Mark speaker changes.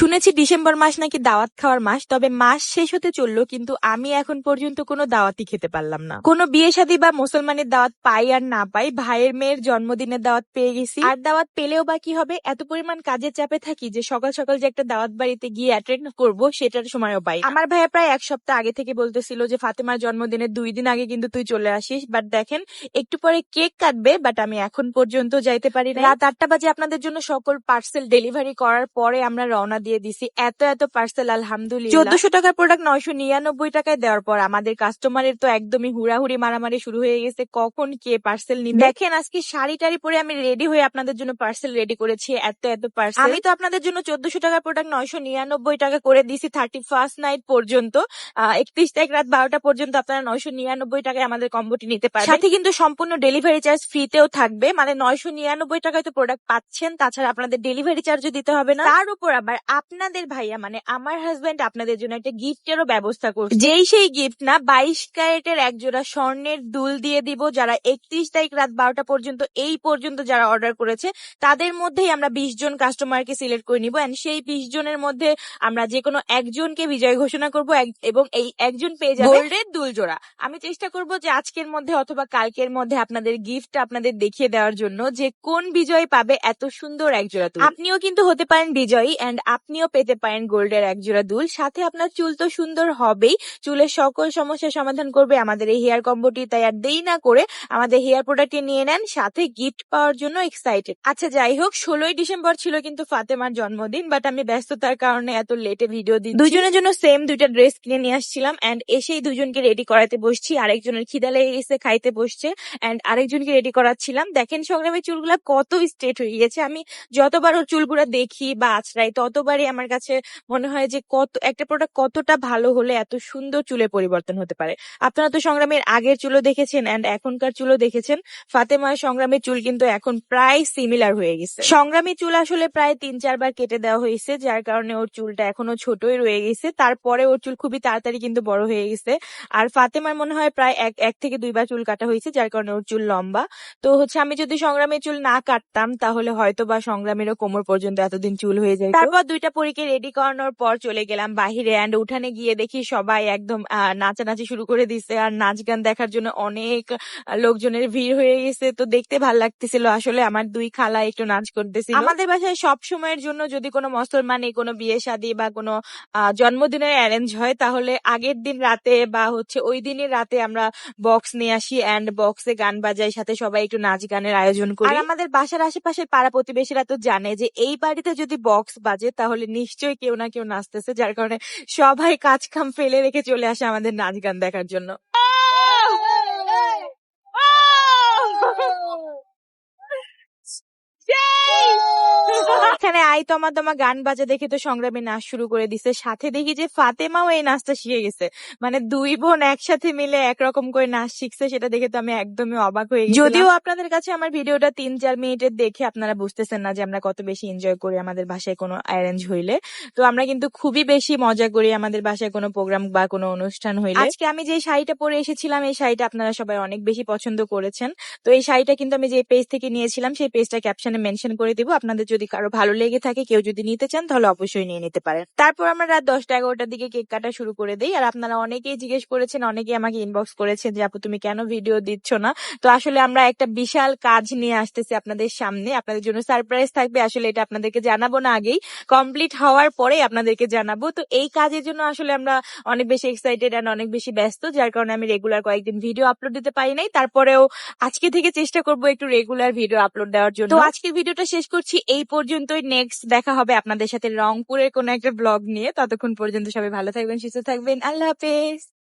Speaker 1: শুনেছি ডিসেম্বর মাস নাকি দাওয়াত খাওয়ার মাস, তবে মাস শেষ হতে চলল, কিন্তু আমি এখন পর্যন্ত কোনো দাওয়াতই খেতে পারলাম না। কোনো বিয়ে শাদী বা মুসলমানের দাওয়াত পাই আর না পাই, ভাইয়ের মেয়ের জন্মদিনের দাওয়াত পেয়ে গেছি। আর দাওয়াত পেলেও বা কি হবে, এত পরিমাণ কাজের চাপে থাকি যে সকাল সকাল যে একটা দাওয়াত বাড়িতে গিয়ে অ্যাটেন্ড করব, সেটার সময়ও পাই আমার ভাইয়া প্রায় এক সপ্তাহ আগে থেকে বলতেছিল যে, ফাতেমার জন্মদিনের দুই দিন আগে কিন্তু তুই চলে আসিস। বাট দেখেন, একটু পরে কেক কাটবে বাট আমি এখন পর্যন্ত যাইতে পারি রাত আটটা বাজে আপনাদের জন্য সকল পার্সেল ডেলিভারি করার পরে আমরা রওনা দিয়ে দিছি। এত এত পার্সেল আলহামদুলিল্লাহ। চোদ্দশো টাকার প্রোডাক্ট নয়শো নিরানব্বই টাকায় দেওয়ার পর আমাদের কাস্টমারের তো একদমই হুড়াহুড়ি মারামারি শুরু হয়ে গেছে। কখন কে পার্সেল নিবে? দেখেন আজকে শাড়ি টাড়ি পরে আমি রেডি হয়ে আপনাদের জন্য পার্সেল রেডি করেছি। এত এত পার্সেল আমি তো আপনাদের জন্য চোদ্দশো টাকার প্রোডাক্ট নয়শো নিরানব্বই টাকা করে দিছি থার্টি ফার্স্ট নাইট পর্যন্ত। একত্রিশ তারিখ রাত বারোটা পর্যন্ত আপনারা নয়শো নিরানব্বই টাকায় আমাদের কম্বোটি নিতে পারবেন। সাথে কিন্তু সম্পূর্ণ ডেলিভারি চার্জ ফ্রিতেও থাকবে। মানে নয়শো নিরানব্বই টাকায় তো প্রোডাক্ট পাচ্ছেন তাছাড়া আপনাদের ডেলিভারি চার্জও দিতে হবে না। তার উপর আবার আপনাদের ভাইয়া মানে আমার হাজবেন্ড আপনাদের জন্য একটা গিফটেরও ব্যবস্থা করছে। যেই সেই গিফট না বাইশ ক্যারেটের এক জোড়া স্বর্ণের দুল দিয়ে দিব যারা একত্রিশ তারিখ রাত বারোটা পর্যন্ত এই পর্যন্ত যারা অর্ডার করেছে তাদের মধ্যেই আমরা বিশ জন কাস্টমারকে সিলেক্ট করে নিব। এন্ড সেই বিশ জনের মধ্যে আমরা যে কোনো একজনকে বিজয় ঘোষণা করব এবং এই একজন পেয়ে যাবে গোল্ডের দুল জোড়া। আমি চেষ্টা করব যে আজকের মধ্যে অথবা কালকের মধ্যে আপনাদের গিফট আপনাদের দেখিয়ে দেওয়ার জন্য যে কোন বিজয় পাবে এত সুন্দর এক জোড়া দুল। আপনিও কিন্তু হতে পারেন বিজয়ী এন্ড আপনিও পেতে পারেন গোল্ডের এক জোড়া দুল। সাথে আপনার চুল তো সুন্দর হবেই। চুলের সকল সমস্যার সমাধান করবে আমাদের এই হেয়ার কম্বোটি, তাই আর দেরি না করে আমাদের হেয়ার প্রোডাক্টটি নিয়ে নেন, সাথে গিফট পাওয়ার জন্য এক্সাইটেড আচ্ছা যাই হোক, ষোলোই ডিসেম্বর ছিল কিন্তু ফাতেমার জন্মদিন বাট আমি ব্যস্ততার কারণে এত লেটে ভিডিও দিই দুজনের জন্য সেম দুইটা ড্রেস কিনে নিয়ে আসছিলাম এন্ড এসেই দুজনকে রেডি করাতে বসছি। আরেকজনের খিদা লেগে গেছে খাইতে বসছে এন্ড আরেকজনকে রেডি করাচ্ছিলাম। দেখেন, সংগ্রামের চুলগুলা কত স্ট্রেট হয়ে গেছে আমি যতবার ওর চুলগুলা দেখি বা আছড়াই ততবারই আমার কাছে মনে হয় যে কত, একটা প্রোডাক্ট কতটা ভালো হলে এত সুন্দর চুলে পরিবর্তন হতে পারে। আপনারা তো সংগ্রামের আগের চুলও দেখেছেন এন্ড এখনকার চুলও দেখেছেন। ফাতেমার সংগ্রামের চুল কিন্তু এখন প্রায় সিমিলার হয়ে গেছে। সংগ্রামী চুল আসলে প্রায় তিন, চারবার কেটে দেওয়া হয়েছে, যার কারণে ওর চুলটা এখনও ছোটই রয়ে গেছে। তারপরে ওর চুল খুবই তাড়াতাড়ি কিন্তু বড় হয়ে গেছে। আর ফাতেমার মনে হয় প্রায় এক এক থেকে দুইবার চুল কাটা হয়েছে, যার কারণে ওর চুল লম্বা। তো হচ্ছে আমি যদি সংগ্রামের চুল না কাটতাম, তাহলে হয়তো বা সংগ্রামেরও কোমর পর্যন্ত এতদিন চুল হয়ে যায় তারপর দুইটা পরীকে রেডি করানোর পর চলে গেলাম বাহিরে অ্যান্ড উঠানে গিয়ে দেখি সবাই একদম নাচানাচি শুরু করে দিছে। আর নাচ গান দেখার জন্য অনেক লোকজনের ভিড় হয়ে গেছে। তো দেখতে ভালো লাগতেছিল। আসলে আমার দুই খালা একটু নাচ করতেছিল। আমাদের বাসায় সব সময়ের জন্য যদি কোনো মুসলমানে কোনো বিয়ে শাদী বা কোনো জন্মদিনের অ্যারেঞ্জ হয় তাহলে আগের দিন রাতে বা হচ্ছে ওই দিনের রাতে আমরা বক্স নিয়ে আসি অ্যান্ড বক্সে গান বাজাই সাথে সবাই একটু নাচ গানের আয়োজন করি। আর আমাদের বাসার আশেপাশের পাড়া প্রতিবেশীরা তো জানে যে এই বাড়িতে যদি বক্স বাজে তাহলে নিশ্চয়ই কেউ না কেউ নাচতেছে, যার কারণে সবাই কাজ কাম ফেলে রেখে চলে আসে আমাদের নাচ গান দেখার জন্য। আই তমা তমা গান বাজা দেখে তো সংগ্রামী নাচ শুরু করে দিছে। সাথে দেখি যে ফাতেমাও এই নাচটা শিখে গেছে। মানে দুই বোন একসাথে মিলে একরকম করে নাচ শিখছে সেটা দেখে তো আমি একদমই অবাক হয়ে গেছি যদিও আপনাদের কাছে আমার ভিডিওটা তিন চার মিনিটের দেখে আপনারা বুঝতেছেন না যে আমরা কত বেশি এনজয় করি আমাদের বাসায় কোনো অ্যারেঞ্জ হইলে। তো আমরা কিন্তু খুবই বেশি মজা করি আমাদের বাসায় কোনো প্রোগ্রাম বা কোনো অনুষ্ঠান হইলে। আজকে আমি যে শাড়িটা পরে এসেছিলাম এই শাড়িটা আপনারা সবাই অনেক বেশি পছন্দ করেছেন। তো এই শাড়িটা কিন্তু আমি যে পেজ থেকে নিয়েছিলাম সেই পেজটা ক্যাপশনে মেনশন করে দিব। আপনাদের যদি কারও ভালো লেগে থাকে, কেউ যদি নিতে চান তাহলে অবশ্যই নিয়ে নিতে পারেন। তারপর আমরা রাত দশটা এগারোটার দিকে কেক কাটা শুরু করে দিই। আর আপনারা অনেকেই জিজ্ঞেস করেছেন, অনেকেই আমাকে ইনবক্স করেছেন যে, আপু, তুমি কেন ভিডিও দিচ্ছ না? তো আসলে আমরা একটা বিশাল কাজ নিয়ে আসতেছি আপনাদের সামনে। আপনাদের জন্য সারপ্রাইজ থাকবে। আসলে এটা আপনাদেরকে জানাব না আগেই। কমপ্লিট হওয়ার পরে আপনাদেরকে জানাব। তো এই কাজের জন্য আসলে আমরা অনেক বেশি এক্সাইটেড অ্যান্ড অনেক বেশি ব্যস্ত, যার কারণে আমি রেগুলার কয়েকদিন ভিডিও আপলোড দিতে পারি নাই। তারপরেও আজকে থেকে চেষ্টা করব একটু রেগুলার ভিডিও আপলোড দেওয়ার জন্য। তো আজকের ভিডিওটা শেষ করছি। এই পর্যন্তই। নেক্সট দেখা হবে আপনাদের সাথে রংপুরের কোনো একটা ব্লগ নিয়ে। ততক্ষণ পর্যন্ত সবাই ভালো থাকবেন, সুস্থ থাকবেন। আল্লাহ হাফেজ।